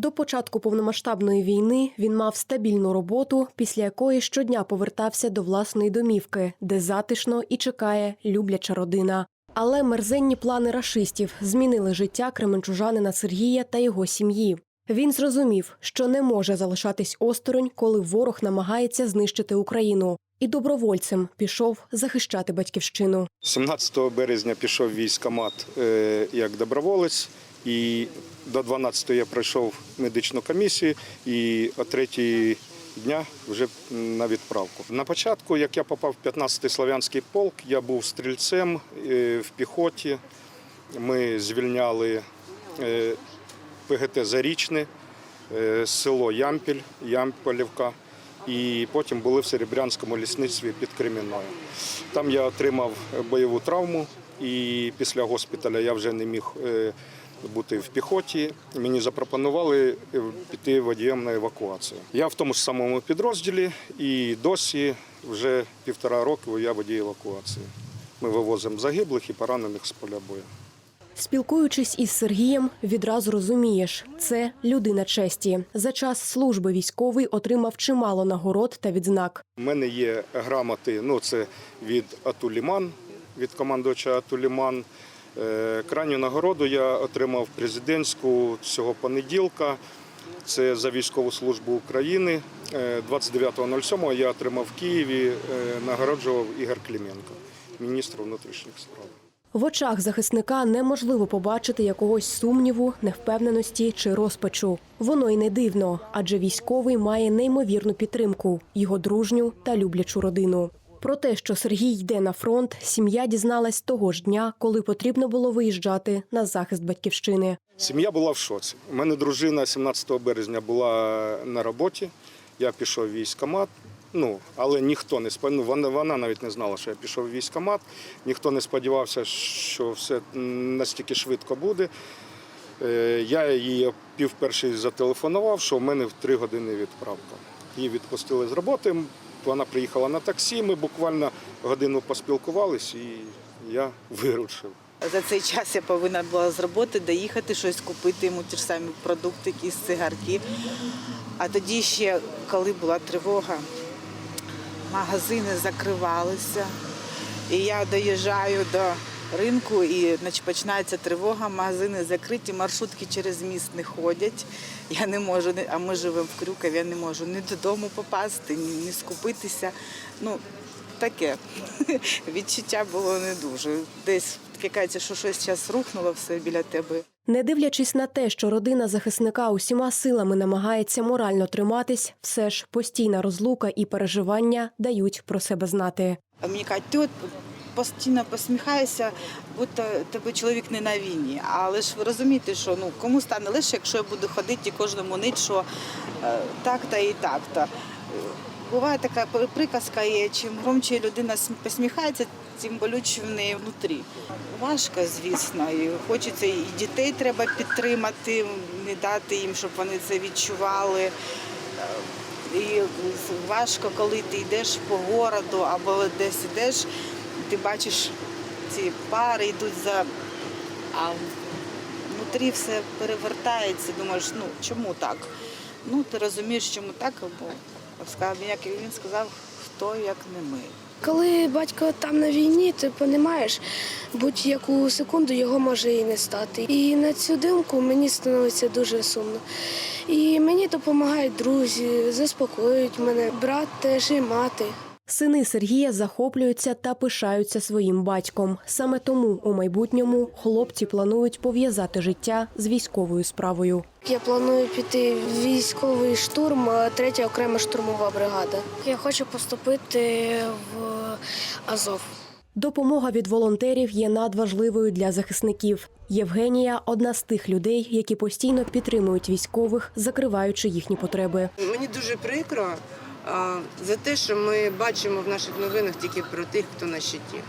До початку повномасштабної війни він мав стабільну роботу, після якої щодня повертався до власної домівки, де затишно і чекає любляча родина. Але мерзенні плани рашистів змінили життя кременчужанина Сергія та його сім'ї. Він зрозумів, що не може залишатись осторонь, коли ворог намагається знищити Україну, і добровольцем пішов захищати батьківщину. 17 березня пішов в військкомат е, як доброволець, і до 12 я пройшов медичну комісію, і о 3 дня вже на відправку. На початку, як я попав в 15-й Славянський полк, я був стрільцем е, в піхоті. Ми звільняли е, ПГТ Зарічне, е, село Ямпіль, Ямполівка. І потім були в Серебрянському лісництві під Кремінною. Там я отримав бойову травму, і після госпіталя я вже не міг бути в піхоті. Мені запропонували е, піти водієм на евакуацію. Я в тому ж самому підрозділі і досі вже півтора року я водій евакуації. Ми вивозимо загиблих і поранених з поля бою. Спілкуючись із Сергієм, відразу розумієш, це людина честі. За час служби військовий отримав чимало нагород та відзнак. У мене є грамоти, ну це від Атуліман, від командувача Атуліман. Е, Крайню нагороду я отримав президентську цього понеділка. Це за військову службу України. Е, 29.07 я отримав в Києві, е, нагороджував Ігор Клименко, міністр внутрішніх справ. В очах захисника неможливо побачити якогось сумніву, невпевненості чи розпачу. Воно й не дивно, адже військовий має неймовірну підтримку, його дружню та люблячу родину. Про те, що Сергій йде на фронт, сім'я дізналась того ж дня, коли потрібно було виїжджати на захист батьківщини. Сім'я була в шоці. У мене дружина 17 березня була на роботі. Я пішов в військкомат. Ну, але ніхто не сподівався, вона, вона навіть не знала, що я пішов в військкомат. Ніхто не сподівався, що все настільки швидко буде. Е, Я її о пів перший зателефонував, що в мене в три години відправка. Її відпустили з роботи. Вона приїхала на таксі. Ми буквально годину поспілкувались, і я вирушив. За цей час я повинна була з роботи доїхати, щось купити йому ті ж самі продукти, якісь цигарки. А тоді ще, коли була тривога, магазини закривалися. І я доїжджаю до ринку, і значить, починається тривога, магазини закриті, маршрутки через міст не ходять. Я не можу, а ми живемо в Крюкові, я не можу ні додому попасти, ні, ні скупитися. Ну, таке. Відчуття було не дуже. Десь кажеться, що щось зараз рухнуло все біля тебе. Не дивлячись на те, що родина захисника усіма силами намагається морально триматись, все ж постійна розлука і переживання дають про себе знати. Мені кажуть, ти от постійно посміхаєшся, будто тебе чоловік не на війні. Але ж ви розумієте, що ну кому стане лише, якщо я буду ходити кожному нить, що е, так-то і так-то. Буває така приказка є, чим громче людина посміхається, тим болюче в неї внутрі. Важко, звісно, і хочеться і дітей треба підтримати, не дати їм, щоб вони це відчували. Е, І важко, коли ти йдеш по городу або десь йдеш, ти бачиш ці пари йдуть за. А внутрі все перевертається, думаєш, ну чому так? Ну, ти розумієш, чому так, бо як він сказав, хто як не ми. Коли батько там на війні, ти розумієш, будь-яку секунду його може і не стати. І на цю думку мені становиться дуже сумно. І мені допомагають друзі, заспокоюють мене, брат теж і мати. Сини Сергія захоплюються та пишаються своїм батьком. Саме тому у майбутньому хлопці планують пов'язати життя з військовою справою. Я планую піти в військовий штурм, третя окрема штурмова бригада. Я хочу поступити в Азов. Допомога від волонтерів є надважливою для захисників. Євгенія одна з тих людей, які постійно підтримують військових, закриваючи їхні потреби. Мені дуже прикро за те, що ми бачимо в наших новинах тільки про тих, хто на щиті.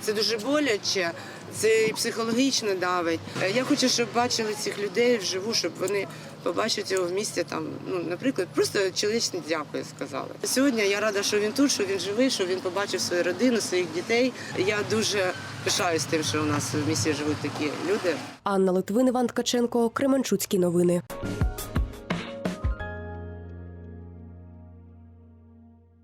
Це дуже боляче, це і психологічно давить. Е, Я хочу, щоб бачили цих людей вживу, щоб вони побачать його в місті там, ну, наприклад, просто чоловічне дякую сказали. Сьогодні я рада, що він тут, що він живий, що він побачив свою родину, своїх дітей. Я дуже пишаюсь тим, що у нас в місті живуть такі люди. Анна Литвин, Іван Ткаченко, Кременчуцькі новини.